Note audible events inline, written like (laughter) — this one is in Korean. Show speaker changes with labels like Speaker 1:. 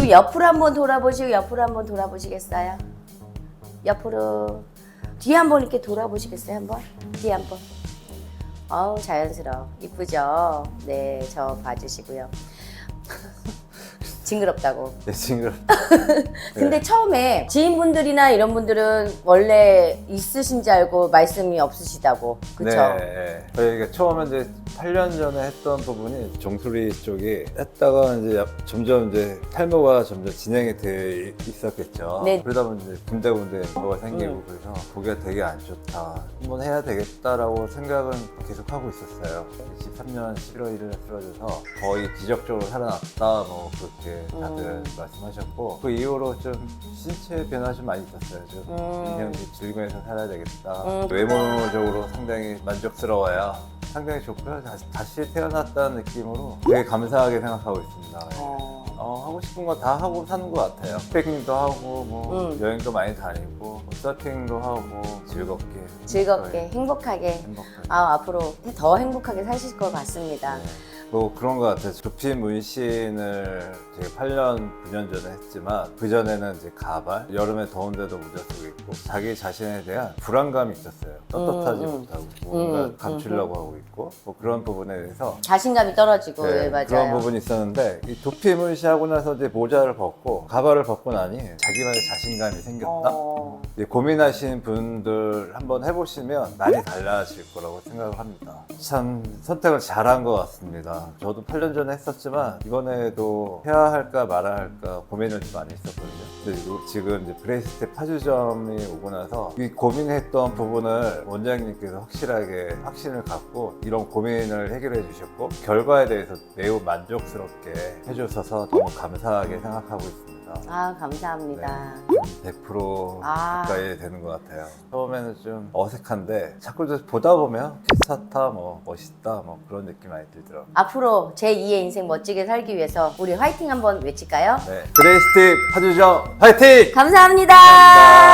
Speaker 1: 우리 옆으로 한번 돌아보시고 옆으로 한번 돌아보시겠어요? 옆으로 뒤에 한번 이렇게 돌아보시겠어요? 한번 뒤에 한번. 어우 자연스러워 이쁘죠? 네 저 봐주시고요. (laughs) 징그럽다고.
Speaker 2: 네, 징그럽. (laughs)
Speaker 1: 근데 처음에 지인분들이나 이런 분들은 원래 있으신지 알고 말씀이 없으시다고 그쵸?
Speaker 2: 네. 저희가 처음에 이제 8년 전에 했던 부분이 종소리 쪽이 했다가 이제 약- 점점 이제 탈모가 점점 진행이 돼 있었겠죠.
Speaker 1: 네.
Speaker 2: 그러다 보니 이제 군데군데 뭐가 생기고
Speaker 1: 음.
Speaker 2: 그래서 보기가 되게 안 좋다. 한번 해야 되겠다라고 생각은 계속 하고 있었어요. 23년 11월에 쓰러져서 거의 기적적으로 살아났다 뭐 그렇게 다들
Speaker 1: 음.
Speaker 2: 말씀하셨고 그 이후로 좀 신체 변화 좀 많이 있었어요. 좀
Speaker 1: 음.
Speaker 2: 인생 좀 즐기면서 살아야 되겠다.
Speaker 1: 음.
Speaker 2: 외모적으로 상당히 만족스러워야 상당히 좋고요. 다시, 다시 태어났다는 느낌으로 되게 감사하게 생각하고 있습니다.
Speaker 1: 어.
Speaker 2: 어, 하고 싶은 거 다 하고 사는 것 같아요. 백킹도 하고 뭐
Speaker 1: 음.
Speaker 2: 여행도 많이 다니고 뭐 서핑도 하고 즐겁게
Speaker 1: 즐겁게
Speaker 2: 네,
Speaker 1: 행복하게
Speaker 2: 행복하게.
Speaker 1: 아 앞으로 더 행복하게 사실 것 같습니다.
Speaker 2: 네. 뭐 그런 것 같아요. 두피 문신을 제가 8년, 9년 전에 했지만 그 전에는 이제 가발, 여름에 더운데도 모자 쓰고 있고 자기 자신에 대한 불안감이 있었어요. 떳떳하지
Speaker 1: 음, 음.
Speaker 2: 못하고 뭔가
Speaker 1: 음,
Speaker 2: 감추려고 하고 있고 뭐 그런 부분에 대해서
Speaker 1: 자신감이 떨어지고
Speaker 2: 네,
Speaker 1: 네, 맞아요.
Speaker 2: 그런 부분이 있었는데 이 두피 문신하고 나서 이제 모자를 벗고 가발을 벗고 나니 자기만의 자신감이 생겼다.
Speaker 1: 어.
Speaker 2: 이제 고민하시는 분들 한번 해보시면 많이 달라질 거라고 생각을 합니다. 참 선택을 잘한 것 같습니다. 저도 8년 전에 했었지만 이번에도 해야 할까 말아야 할까 고민을 좀 많이 했었거든요. 이거 지금 이제 브레이스테 파주점이 오고 나서 이 고민했던 부분을 원장님께서 확실하게 확신을 갖고 이런 고민을 해결해 주셨고 결과에 대해서 매우 만족스럽게 해주셔서 너무 감사하게 생각하고 있습니다.
Speaker 1: 아 감사합니다.
Speaker 2: 100%
Speaker 1: 아.
Speaker 2: 가까이 되는 것 같아요. 처음에는 좀 어색한데 자꾸 좀 보다 보면 괜찮다, 뭐 멋있다, 뭐 그런 느낌 많이 들더라고요.
Speaker 1: 앞으로 제 2의 인생 멋지게 살기 위해서 우리 화이팅 한번 외칠까요?
Speaker 2: 네, 그레이스틱 파주점 화이팅!
Speaker 1: 감사합니다.
Speaker 2: 감사합니다.